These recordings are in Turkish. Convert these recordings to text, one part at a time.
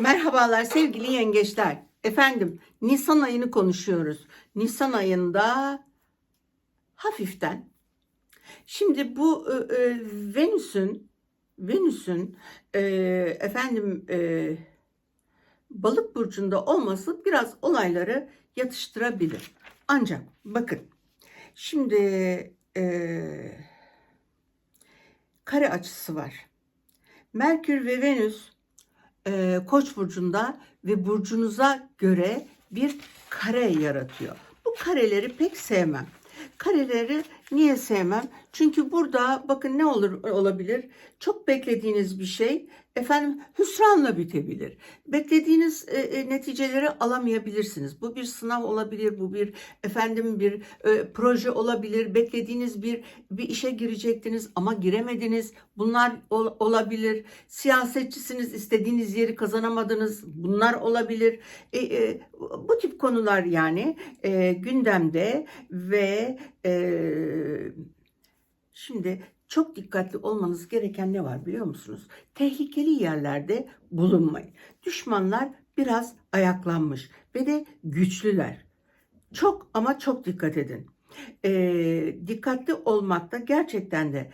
Merhabalar sevgili yengeçler. Efendim Nisan ayını konuşuyoruz. Nisan ayında hafiften. Şimdi bu e, e, Venüs'ün Venüs'ün e, efendim e, balık burcunda olması biraz olayları yatıştırabilir. Ancak bakın şimdi e, kare açısı var. Merkür ve Venüs e, Koç burcunda ve burcunuza göre bir kare yaratıyor. Bu kareleri pek sevmem. Kareleri niye sevmem? Çünkü burada bakın ne olur olabilir? Çok beklediğiniz bir şey efendim hüsranla bitebilir. Beklediğiniz e, e, neticeleri alamayabilirsiniz. Bu bir sınav olabilir, bu bir efendim bir e, proje olabilir. Beklediğiniz bir bir işe girecektiniz ama giremediniz. Bunlar ol- olabilir. Siyasetçisiniz, istediğiniz yeri kazanamadınız. Bunlar olabilir. E, e, bu tip konular yani e, gündemde ve e, şimdi çok dikkatli olmanız gereken ne var biliyor musunuz? Tehlikeli yerlerde bulunmayın. Düşmanlar biraz ayaklanmış ve de güçlüler. Çok ama çok dikkat edin. Ee, dikkatli olmakta gerçekten de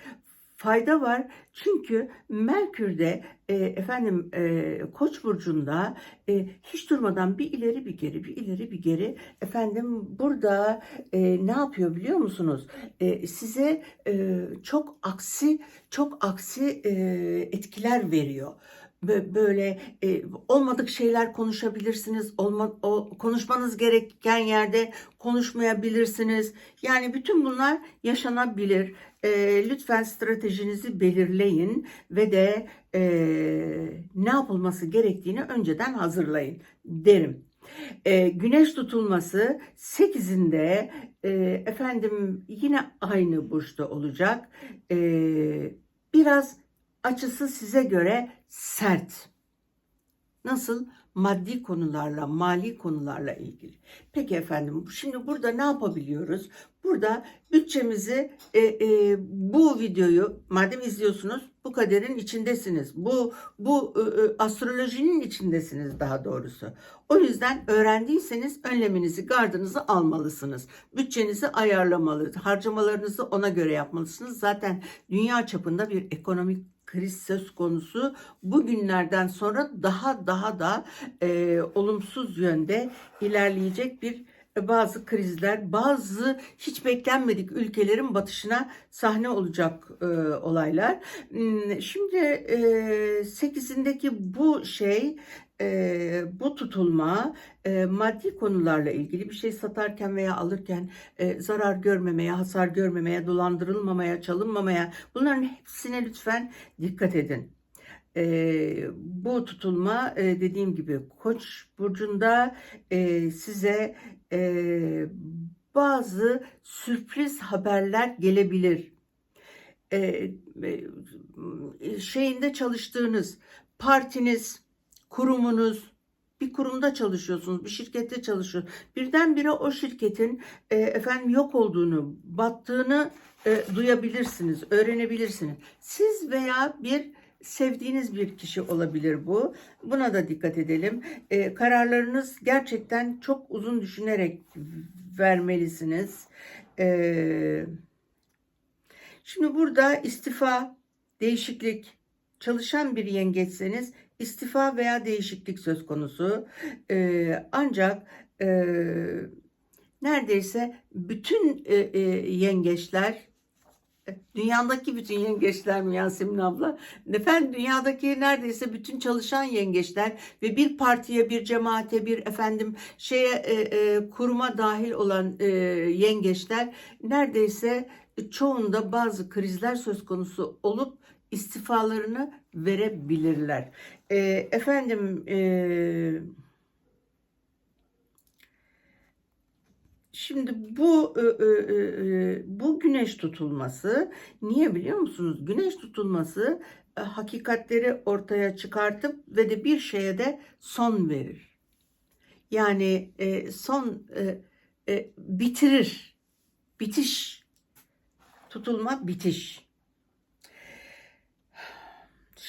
fayda var. Çünkü Merkür'de e, efendim e, Koç burcunda e, hiç durmadan bir ileri bir geri bir ileri bir geri efendim burada e, ne yapıyor biliyor musunuz? E, size e, çok aksi çok aksi e, etkiler veriyor. Bö- Böyle e, olmadık şeyler konuşabilirsiniz. Olma, o, konuşmanız gereken yerde konuşmayabilirsiniz. Yani bütün bunlar yaşanabilir. E, lütfen stratejinizi belirleyin ve de e, ne yapılması gerektiğini önceden hazırlayın derim. E, güneş tutulması 8'inde e, efendim yine aynı burçta olacak. E, biraz açısı size göre sert. Nasıl? Maddi konularla, mali konularla ilgili. Peki efendim, şimdi burada ne yapabiliyoruz? Burada bütçemizi, e, e, bu videoyu madem izliyorsunuz, bu kaderin içindesiniz. Bu bu e, e, astrolojinin içindesiniz daha doğrusu. O yüzden öğrendiyseniz önleminizi, gardınızı almalısınız. Bütçenizi ayarlamalı, harcamalarınızı ona göre yapmalısınız. Zaten dünya çapında bir ekonomik kriz söz konusu bugünlerden sonra daha daha da e, olumsuz yönde ilerleyecek bir bazı krizler, bazı hiç beklenmedik ülkelerin batışına sahne olacak e, olaylar. Hmm, Şimdi e, 8'indeki bu şey e, bu tutulma e, maddi konularla ilgili bir şey satarken veya alırken e, zarar görmemeye, hasar görmemeye, dolandırılmamaya, çalınmamaya bunların hepsine lütfen dikkat edin. E, bu tutulma e, dediğim gibi Koç burcunda e, size e, bazı sürpriz haberler gelebilir. E, e, şeyinde çalıştığınız partiniz, kurumunuz, bir kurumda çalışıyorsunuz, bir şirkette çalışıyorsunuz. Birdenbire o şirketin e, efendim yok olduğunu, battığını e, duyabilirsiniz, öğrenebilirsiniz. Siz veya bir sevdiğiniz bir kişi olabilir bu. Buna da dikkat edelim. E, kararlarınız gerçekten çok uzun düşünerek vermelisiniz. E, şimdi burada istifa, değişiklik, çalışan bir yengeçseniz istifa veya değişiklik söz konusu. Ee, ancak e, neredeyse bütün e, e, yengeçler Dünyadaki bütün yengeçler mi Yasemin abla? Efendim dünyadaki neredeyse bütün çalışan yengeçler ve bir partiye, bir cemaate, bir efendim şeye e, e, kuruma dahil olan e, yengeçler neredeyse çoğunda bazı krizler söz konusu olup istifalarını verebilirler. E, efendim e, Şimdi bu bu güneş tutulması niye biliyor musunuz? Güneş tutulması e, hakikatleri ortaya çıkartıp ve de bir şeye de son verir. Yani e, son e, bitirir. Bitiş. Tutulma bitiş.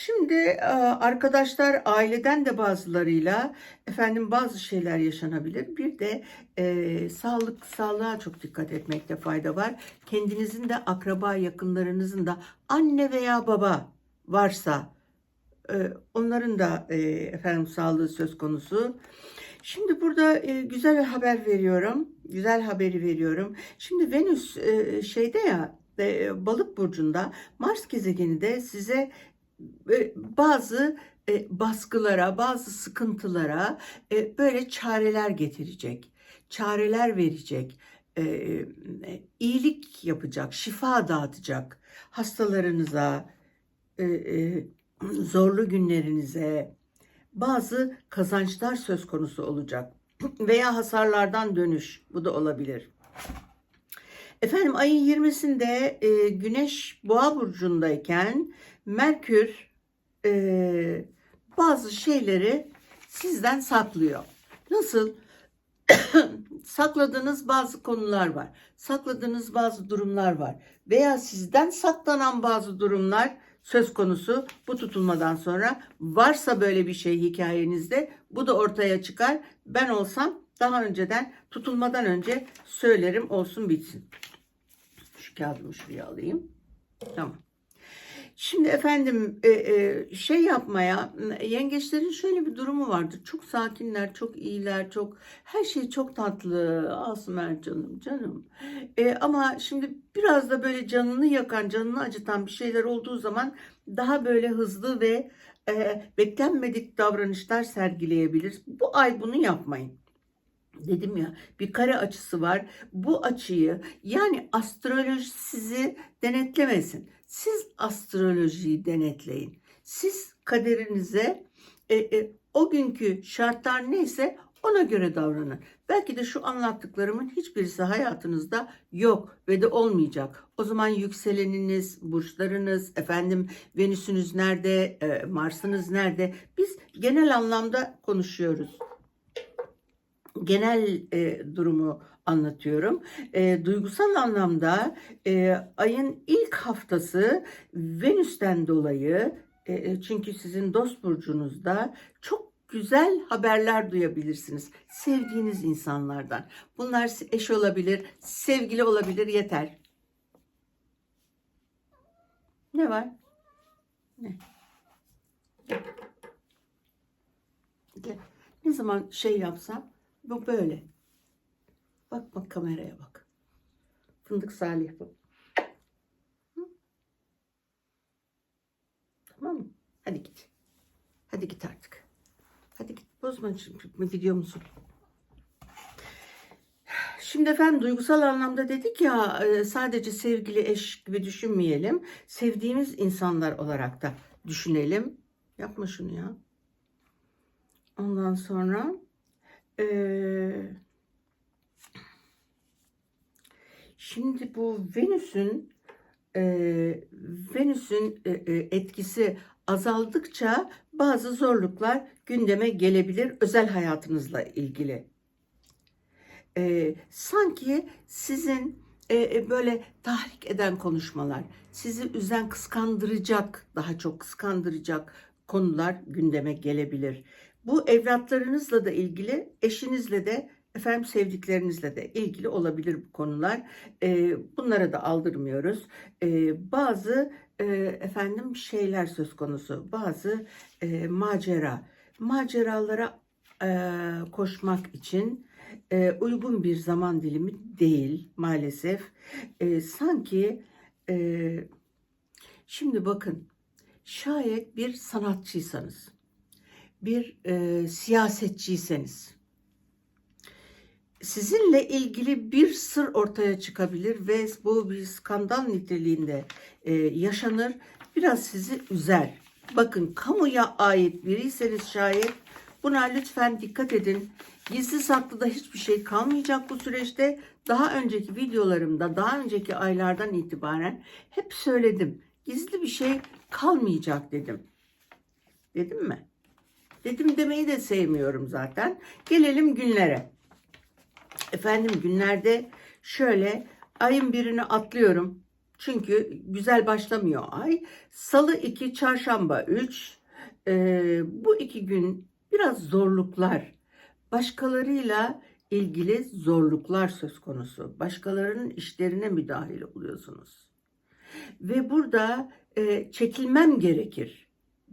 Şimdi e, arkadaşlar aileden de bazılarıyla efendim bazı şeyler yaşanabilir. Bir de e, sağlık sağlığa çok dikkat etmekte fayda var. Kendinizin de akraba yakınlarınızın da anne veya baba varsa e, onların da e, efendim sağlığı söz konusu. Şimdi burada e, güzel haber veriyorum. Güzel haberi veriyorum. Şimdi Venüs e, şeyde ya e, balık burcunda Mars gezegeni de size bazı e, baskılara, bazı sıkıntılara e, böyle çareler getirecek. Çareler verecek. E, iyilik yapacak, şifa dağıtacak hastalarınıza, zorlu günlerinize bazı kazançlar söz konusu olacak veya hasarlardan dönüş bu da olabilir. Efendim ayın 20'sinde e, Güneş Boğa burcundayken Merkür e, bazı şeyleri sizden saklıyor. Nasıl? Sakladığınız bazı konular var. Sakladığınız bazı durumlar var. Veya sizden saklanan bazı durumlar söz konusu bu tutulmadan sonra. Varsa böyle bir şey hikayenizde bu da ortaya çıkar. Ben olsam daha önceden tutulmadan önce söylerim olsun bitsin. Şu kağıdımı şuraya alayım. Tamam. Şimdi efendim e, e, şey yapmaya yengeçlerin şöyle bir durumu vardır. Çok sakinler, çok iyiler, çok her şey çok tatlı. Asumer canım, canım. E, ama şimdi biraz da böyle canını yakan, canını acıtan bir şeyler olduğu zaman daha böyle hızlı ve beklenmedik davranışlar sergileyebilir. Bu ay bunu yapmayın. Dedim ya bir kare açısı var. Bu açıyı yani astroloji sizi denetlemesin. Siz astrolojiyi denetleyin. Siz kaderinize e, e, o günkü şartlar neyse ona göre davranın. Belki de şu anlattıklarımın hiçbirisi hayatınızda yok ve de olmayacak. O zaman yükseleniniz, burçlarınız, efendim Venüsünüz nerede, e, Mars'ınız nerede? Biz genel anlamda konuşuyoruz genel e, durumu anlatıyorum. E, duygusal anlamda e, ayın ilk haftası Venüs'ten dolayı e, çünkü sizin dost burcunuzda çok güzel haberler duyabilirsiniz. Sevdiğiniz insanlardan. Bunlar eş olabilir, sevgili olabilir yeter. Ne var? Ne? Ne zaman şey yapsam bu böyle. Bak bak kameraya bak. Fındık Salih bu. Tamam mı? Hadi git. Hadi git artık. Hadi git. Bozma çünkü videomuzu. Şimdi efendim duygusal anlamda dedik ya e, sadece sevgili eş gibi düşünmeyelim. Sevdiğimiz insanlar olarak da düşünelim. Yapma şunu ya. Ondan sonra ee, şimdi bu Venüs'ün e, Venüs'ün e, e, etkisi azaldıkça bazı zorluklar gündeme gelebilir özel hayatınızla ilgili. E, sanki sizin böyle tahrik eden konuşmalar, sizi üzen, kıskandıracak, daha çok kıskandıracak konular gündeme gelebilir. Bu evlatlarınızla da ilgili, eşinizle de efendim sevdiklerinizle de ilgili olabilir bu konular. E, bunlara da aldırmıyoruz. E, bazı e, efendim şeyler söz konusu, bazı e, macera, maceralara e, koşmak için e, uygun bir zaman dilimi değil maalesef. E, sanki e, şimdi bakın şayet bir sanatçıysanız bir e, siyasetçiyseniz sizinle ilgili bir sır ortaya çıkabilir ve bu bir skandal niteliğinde e, yaşanır. Biraz sizi üzer. Bakın kamuya ait biriyseniz şayet buna lütfen dikkat edin. Gizli saklı da hiçbir şey kalmayacak bu süreçte. Daha önceki videolarımda, daha önceki aylardan itibaren hep söyledim. Gizli bir şey kalmayacak dedim. Dedim mi? Dedim demeyi de sevmiyorum zaten. Gelelim günlere. Efendim günlerde şöyle ayın birini atlıyorum. Çünkü güzel başlamıyor ay. Salı 2, çarşamba 3. Ee, bu iki gün biraz zorluklar, başkalarıyla ilgili zorluklar söz konusu. Başkalarının işlerine müdahil oluyorsunuz. Ve burada e, çekilmem gerekir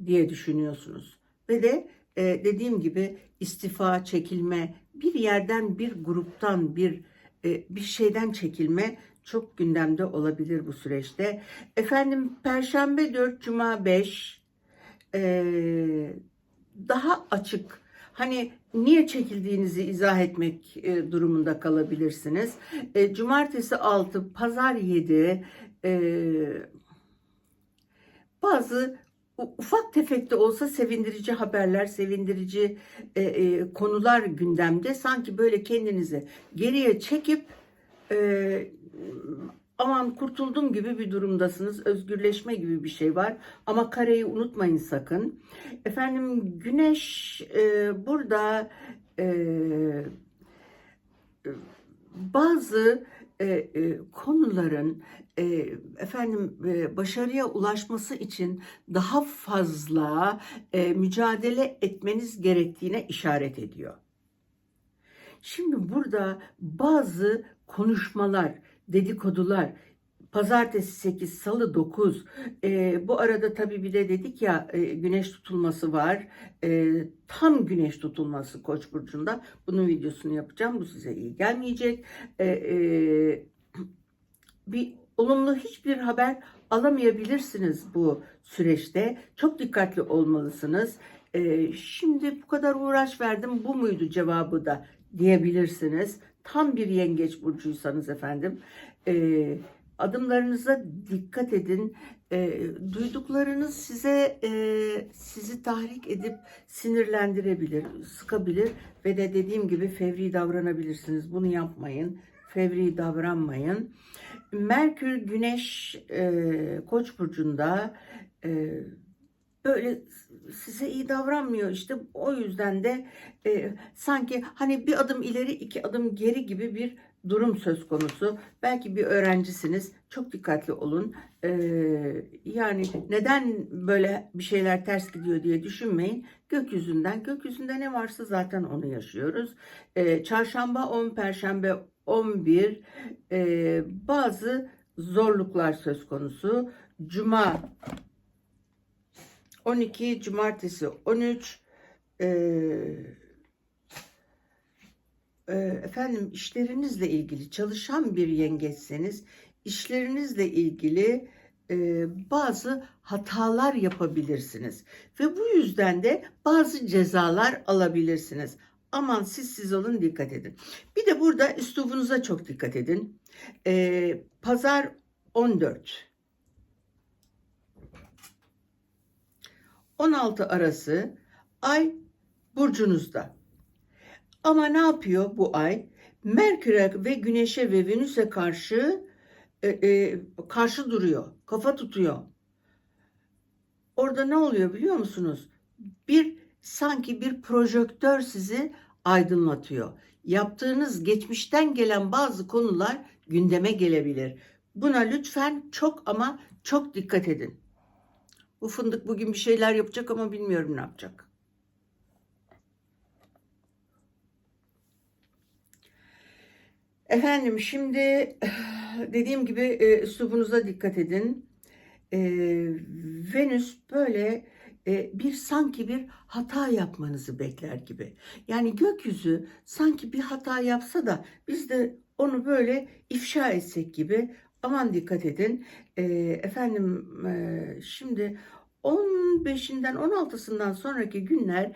diye düşünüyorsunuz. Ve de e, dediğim gibi istifa, çekilme, bir yerden, bir gruptan, bir e, bir şeyden çekilme çok gündemde olabilir bu süreçte. Efendim Perşembe 4, Cuma 5 e, daha açık hani niye çekildiğinizi izah etmek e, durumunda kalabilirsiniz. E, Cumartesi 6, Pazar 7 e, bazı ufak tefek de olsa sevindirici haberler, sevindirici e, e, konular gündemde. Sanki böyle kendinizi geriye çekip e, aman kurtuldum gibi bir durumdasınız. Özgürleşme gibi bir şey var. Ama kareyi unutmayın sakın. Efendim güneş e, burada e, bazı e, e, konuların e, efendim e, başarıya ulaşması için daha fazla e, mücadele etmeniz gerektiğine işaret ediyor. Şimdi burada bazı konuşmalar, dedikodular, pazartesi 8, salı 9, e, bu arada tabii bir de dedik ya e, güneş tutulması var. E, tam güneş tutulması Koç burcunda. Bunun videosunu yapacağım. Bu size iyi gelmeyecek. E, e, bir olumlu hiçbir haber alamayabilirsiniz bu süreçte. Çok dikkatli olmalısınız. E, şimdi bu kadar uğraş verdim. Bu muydu cevabı da diyebilirsiniz. Tam bir yengeç burcuysanız efendim. E, adımlarınıza dikkat edin. E, duyduklarınız size e, sizi tahrik edip sinirlendirebilir, sıkabilir ve de dediğim gibi fevri davranabilirsiniz. Bunu yapmayın. Fevri davranmayın. Merkür Güneş e, Koç burcunda e, böyle size iyi davranmıyor işte o yüzden de e, sanki hani bir adım ileri iki adım geri gibi bir durum söz konusu. Belki bir öğrencisiniz. Çok dikkatli olun. Ee, yani neden böyle bir şeyler ters gidiyor diye düşünmeyin. Gökyüzünden, gökyüzünde ne varsa zaten onu yaşıyoruz. Ee, çarşamba 10, perşembe 11 ee, bazı zorluklar söz konusu. Cuma 12, cumartesi 13, ee, e, efendim işlerinizle ilgili çalışan bir yengeçseniz işlerinizle ilgili e, bazı hatalar yapabilirsiniz ve bu yüzden de bazı cezalar alabilirsiniz. Aman siz siz olun dikkat edin. Bir de burada üslubunuza çok dikkat edin. E, Pazar 14 16 arası ay burcunuzda. Ama ne yapıyor bu ay? Merkür'e ve Güneş'e ve Venüs'e karşı e, e, karşı duruyor. Kafa tutuyor. Orada ne oluyor biliyor musunuz? Bir sanki bir projektör sizi aydınlatıyor. Yaptığınız geçmişten gelen bazı konular gündeme gelebilir. Buna lütfen çok ama çok dikkat edin. Bu fındık bugün bir şeyler yapacak ama bilmiyorum ne yapacak. Efendim şimdi dediğim gibi e, üslubunuza dikkat edin. E, Venüs böyle e, bir sanki bir hata yapmanızı bekler gibi. Yani gökyüzü sanki bir hata yapsa da biz de onu böyle ifşa etsek gibi aman dikkat edin. E, efendim e, şimdi 15'inden 16'sından sonraki günler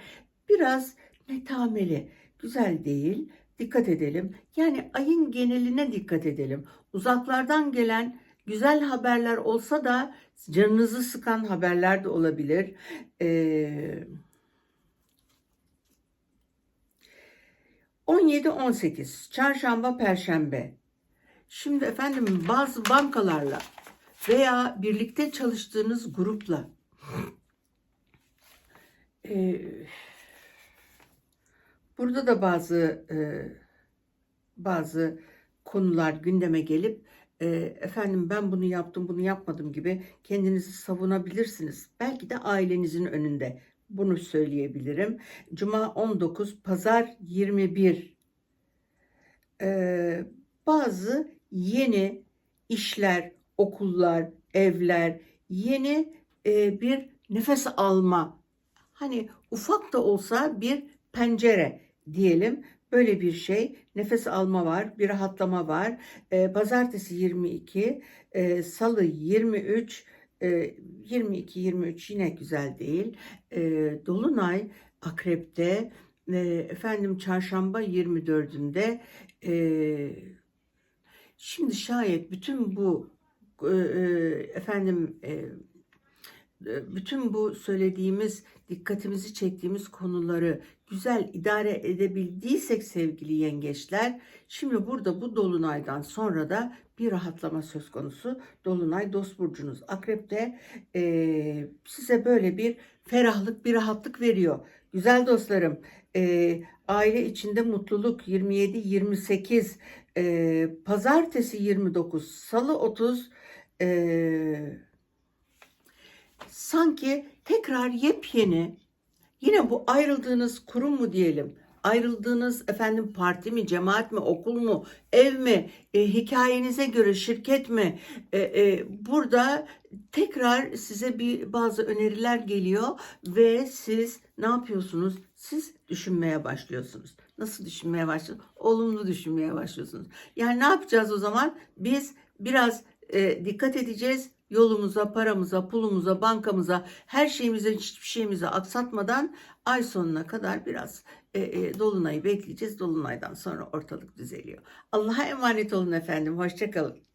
biraz netameli, güzel değil. Dikkat edelim. Yani ayın geneline dikkat edelim. Uzaklardan gelen güzel haberler olsa da canınızı sıkan haberler de olabilir. Ee, 17-18 çarşamba perşembe. Şimdi efendim bazı bankalarla veya birlikte çalıştığınız grupla e, burada da bazı e, bazı konular gündeme gelip e, efendim ben bunu yaptım bunu yapmadım gibi kendinizi savunabilirsiniz. Belki de ailenizin önünde bunu söyleyebilirim. Cuma 19, pazar 21. Ee, bazı yeni işler, okullar, evler, yeni e, bir nefes alma, hani ufak da olsa bir pencere diyelim. Böyle bir şey. Nefes alma var, bir rahatlama var. Ee, Pazartesi 22, e, Salı 23, e, 22-23 yine güzel değil. E, Dolunay Akrep'te, e, efendim Çarşamba 24'ünde. E, şimdi şayet bütün bu e, e, efendim e, e, bütün bu söylediğimiz dikkatimizi çektiğimiz konuları güzel idare edebildiysek sevgili yengeçler şimdi burada bu dolunaydan sonra da bir rahatlama söz konusu. Dolunay dost burcunuz Akrep'te e, size böyle bir ferahlık bir rahatlık veriyor. Güzel dostlarım e, aile içinde mutluluk 27-28 e, pazartesi 29 salı 30 e, sanki tekrar yepyeni yine bu ayrıldığınız kurum mu diyelim ayrıldığınız efendim parti mi cemaat mi okul mu ev mi e, hikayenize göre şirket mi E, e, burada tekrar size bir bazı öneriler geliyor ve siz ne yapıyorsunuz? Siz düşünmeye başlıyorsunuz. Nasıl düşünmeye başlıyorsunuz? Olumlu düşünmeye başlıyorsunuz. Yani ne yapacağız o zaman? Biz biraz e, dikkat edeceğiz yolumuza, paramıza, pulumuza, bankamıza, her şeyimize, hiçbir şeyimize aksatmadan ay sonuna kadar biraz e, e, dolunayı bekleyeceğiz. Dolunaydan sonra ortalık düzeliyor. Allah'a emanet olun efendim. Hoşçakalın.